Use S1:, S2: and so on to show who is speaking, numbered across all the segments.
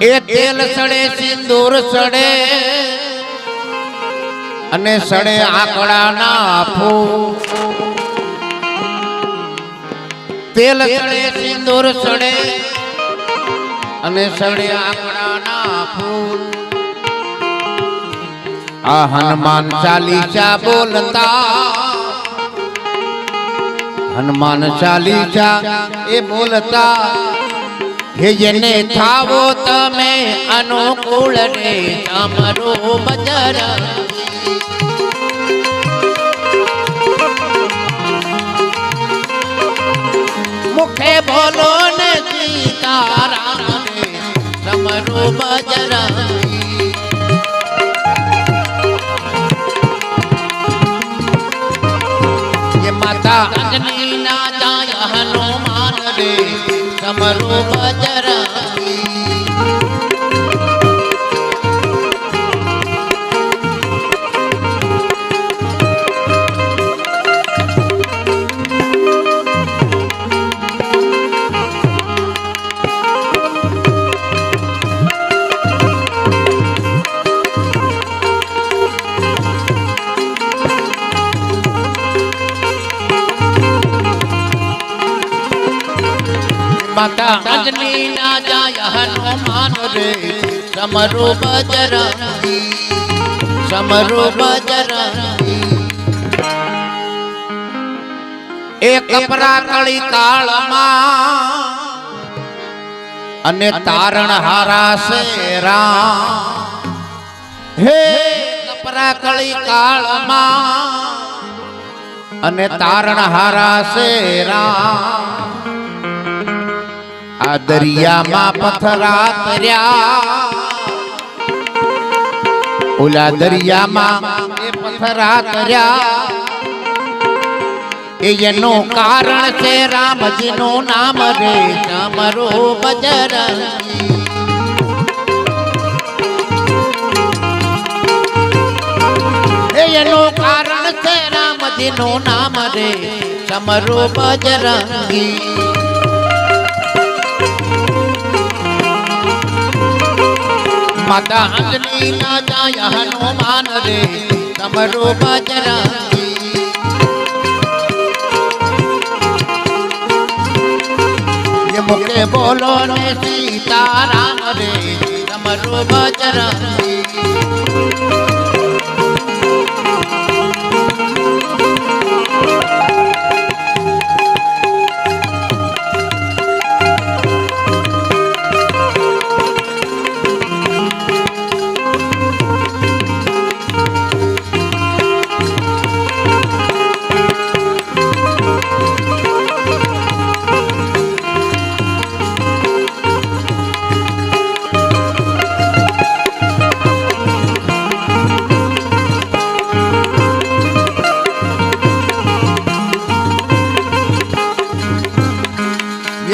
S1: એ તેલ સડે, સિંદૂર સડે, અને સડે આકડાના ફૂલ. તેલ સડે, સિંદૂર સડે, અને સડે આકડાના ફૂલ. આ હનુમાન ચાલીસા બોલતા, હનુમાન ચાલીસા એ બોલતા જેને થાવો તમે અનુકૂળ ને તમારું બજાર. મુખે બોલો ને સીતારામ તમારું બજાર. માતા અગ્નિ ના જાય હનુમાન રે મારું બજરા માતા અંજની ના જાય હનુમાન રે. સમરો બજરા સમરો બજરા એ કપરા કળી કાળમાં અને તારણ હારા શેરા. હે કપરા કળી કાળમાં અને તારણ હારા શેરા. આ દરિયામાં પથરા કર્યા ઓલા દરિયામાં એ પથરા કર્યા એ એનું કારણ છે રામજીનું નામ રે સમરો બજર એ એનું કારણ છે રામજીનું નામ રે સમરો બજરંગી માતા અંજલી ના જાય હનુમાન રે, તમારો બજરંગી મુકે બોલો ને સીતારામ રે, તમારો બજરંગી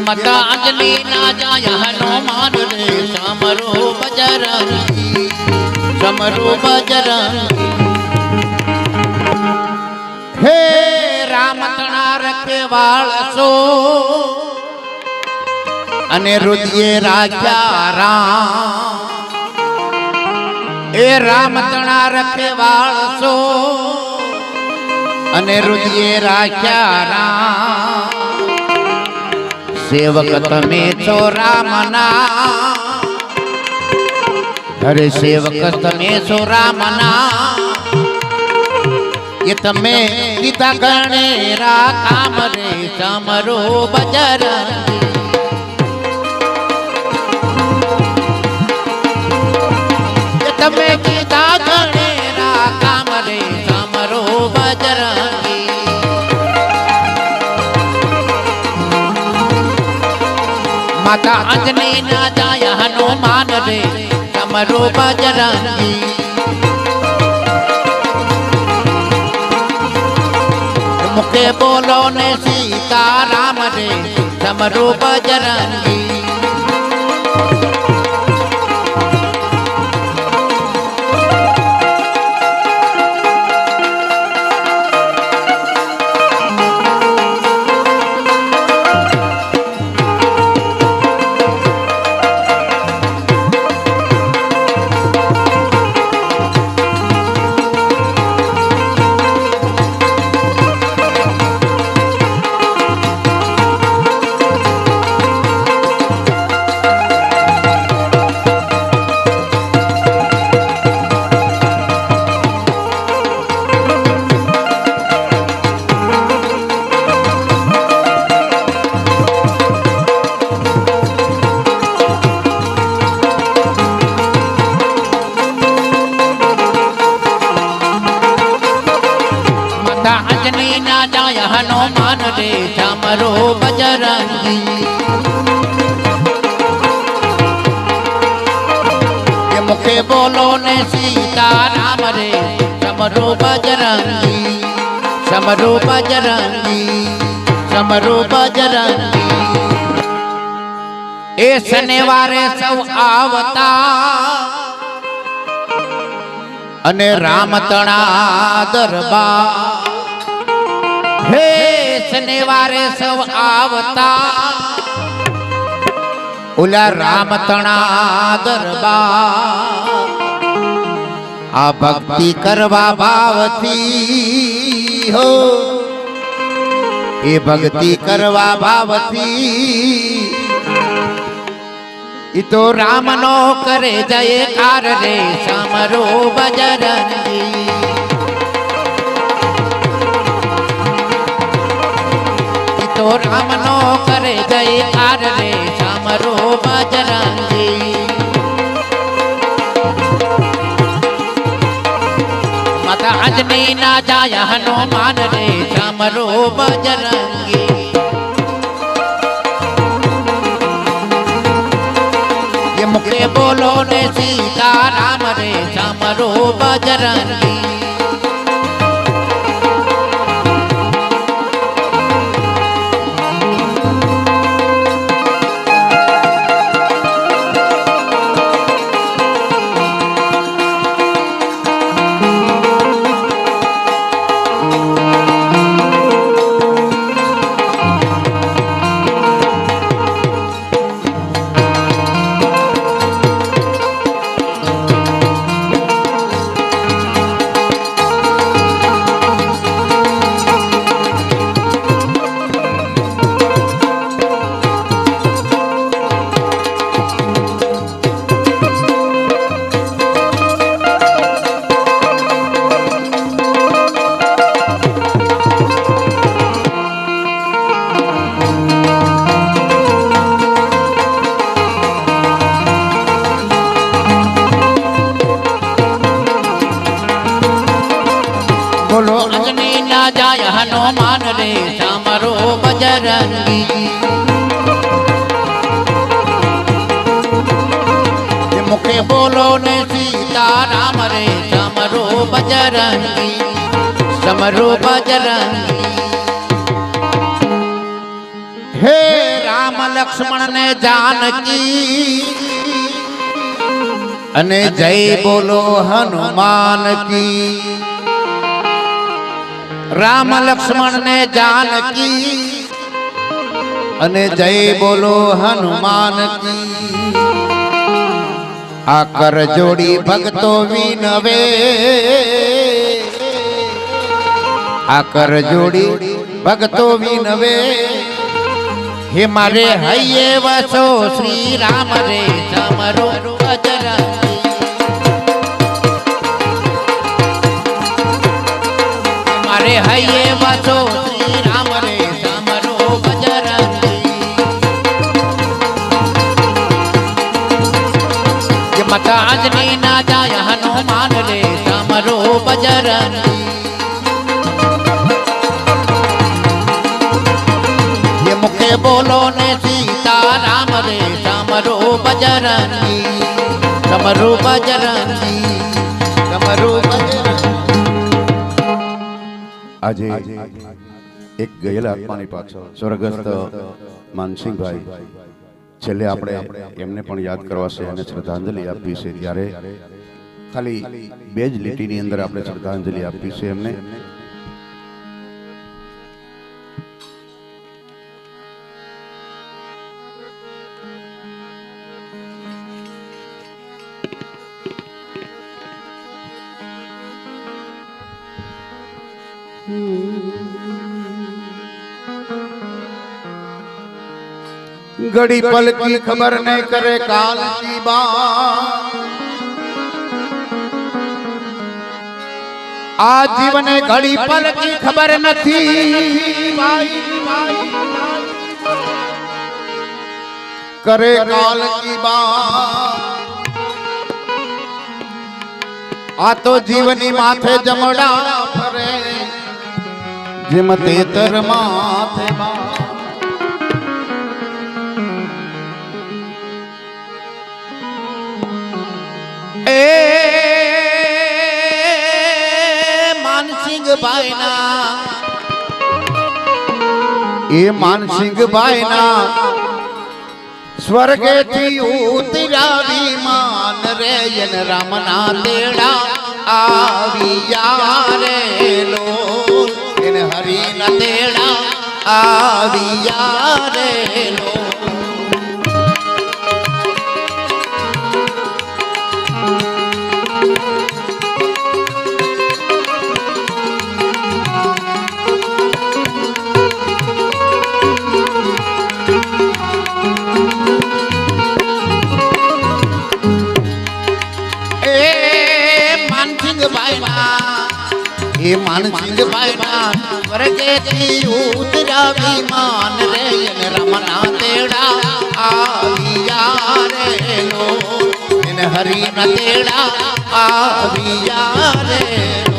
S1: મકા અગ્નિ રાજા હનુમાન રે સમરો બજર સમરો બજર હે રામ તણાર અને રુદિયે રાજા રામ એ રામ તણાર કેવાળ અને રુદિયે રાજા રામ સેવક તમે છો રામના. અરે સેવક તમે છો રામના. એ તમે દીધા ગણેરા કામ રે સમરો બજર. તમે અંજની ના જાય હનુમાન રે સમરો બજરંગી. મુખે બોલો ને સીતારામ રે સમરો બજરંગી. રે ચમરો બજરંગી. મુખે બોલો ને સીતારામ રે સમરો બજરંગી. સમરો બજરંગી સમરો બજરંગી. એ શનિવારે સૌ આવતા અને રામ તણા દરબાર. હે શનિવારે સૌ આવતા ઓલા રામ તણા દરબાર આ ભક્તિ કરવા ભાવથી હો એ ભક્તિ કરવા ભાવથી ઈ તો રામનો કરે જયકાર રે સમરો બજરંગી તો રામ નો કરે જય કાર રે સામરો બજરાંગી માતા આજની ના જાય હનુમાન રે સામરો બજરાંગી મુખે બોલો ને સીતા રામ રે સામરો બજરાંગી હનુમાન રે સામરો બજરંગી. મુખે બોલો ને સીતા રામ રે સમરો બજરંગી. સમરો બજરંગી. હે રામ લક્ષ્મણ ને જાનકી. અને જય બોલો હનુમાન કી રામ લક્ષ્મણ ને જાનકી અને જય બોલો હનુમાન આ કર જોડી ભક્તો વિનવે. આ કર જોડી ભક્તો વિનવે. હે મારે હૈયે વસો, શ્રી રામ રે સમરો અજરંગી હૈયે વાચો શ્રી રામ રે સામરો બજરંગી માતા આજની ના જાય, હનુમાન રે સામરો બજરંગી મુખે બોલો ને સીતા રામ રે સામરો બજરંગી સમરો
S2: આજે એક ગયેલા આત્માની પાછળ. સ્વર્ગસ્થ માનસિંહભાઈ, છેલ્લે આપણે એમને પણ યાદ કરવા છે અને શ્રદ્ધાંજલિ આપવી છે. ત્યારે ખાલી બે જ લીટીની અંદર આપણે શ્રદ્ધાંજલિ આપવી છે એમને.
S1: घड़ी पल की खबर नहीं करे काल की बात આ જીવને ઘડી પલ की ખબર નથી કરે કાલ की बात આ તો જીવની માથે જમડા ફરે
S2: જેમ તેતર માથે
S1: એ માનસિંહ ભાઈના
S2: એ માનસિંહભાઈ ના
S1: સ્વર્ગે થી ઉતરાવી માન રે રામના તેડા આવી રે લો. તેડા આવ્યા રે લો. એ માનસિંહ ભાઈના સ્વર્ગેથી ઉતરા વિમાન રે એને રમના તેડા આવ્યા રે નો એને હરિના તેડા આવ્યા રે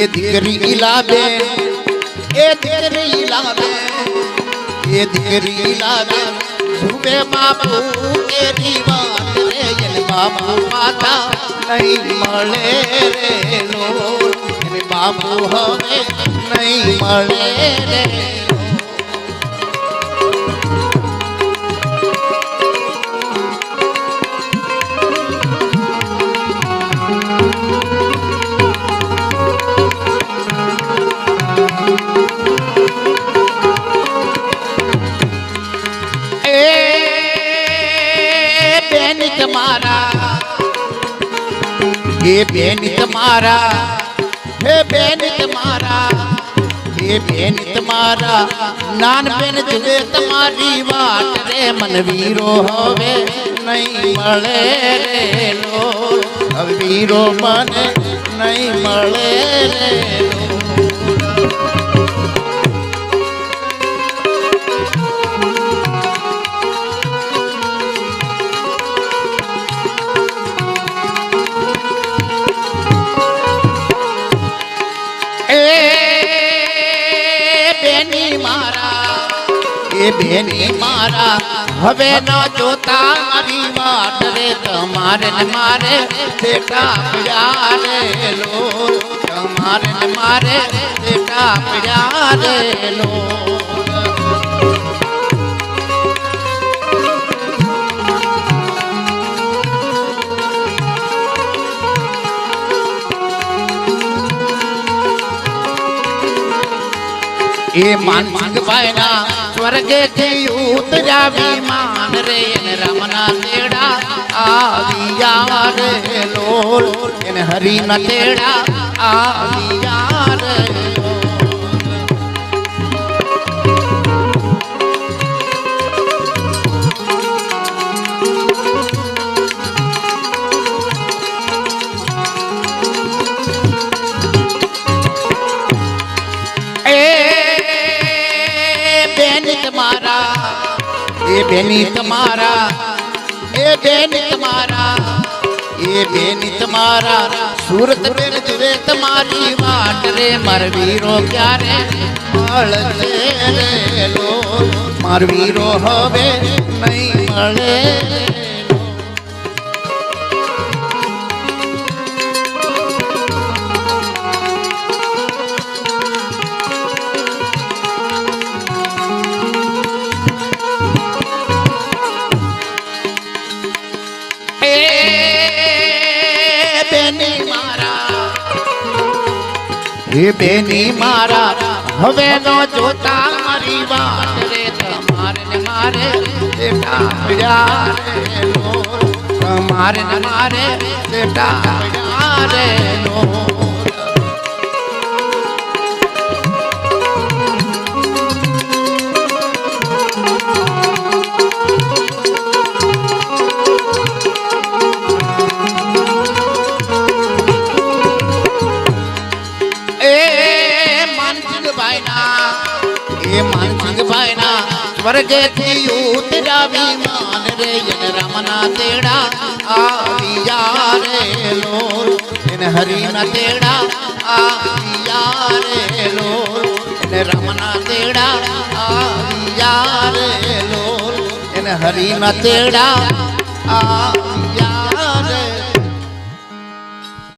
S1: એ દીકરી ઈલાબે, એ દીકરી ઈલાબે, એ દીકરી ઈલાબે, સુબે બાપુ એ દીવાન રે એને બાપુ માતા નહીં મળે રે લો બાપુ હવે નહીં મળે રે એ બેન તમારા હે બેન તમારા હે બેન તમારા નાન બેન જુએ તમારી વાટ રે મન વીરો હવે નહીં મળે રે લો. વીરો મને નહીં મળે રે લો. એ બેની, મારા હવે ન જોતા મારી વાટ રે, તમારે ને મારે બેટા પડ્યા રે લો, તમારે ને મારે બેટા પડ્યા રે લો. એ માનસિંહ ભાઈના સ્વર્ગેથી ઉતર્યા વિમાન રે એને રમના તેડા આવ્યા રે લોલ. એને હરિના તેડા આવ્યા રે એ બેની તમારા એ બેની તમારા એ બેની તમારા સુરત બેન જુએ તમારી વાટ રે માર વીરો ક્યારે મળશે રે લો? માર વીરો હવે નહીં મળે એ બેની મારા હવે નો જોતા મારી વાત રે તમારે ને મારે, બેટા પડ્યા નો તમારે ને મારે, બેટા પડ્યા રે સ્વર્ગેથી ઉતર્યા વિમાન રે રમના તેડા આવ્યા રે લોલ એને હરિના તેડા આવ્યા રે લોલ એને રમના તેડા આવ્યા રે લોલ એને હરિના તેડા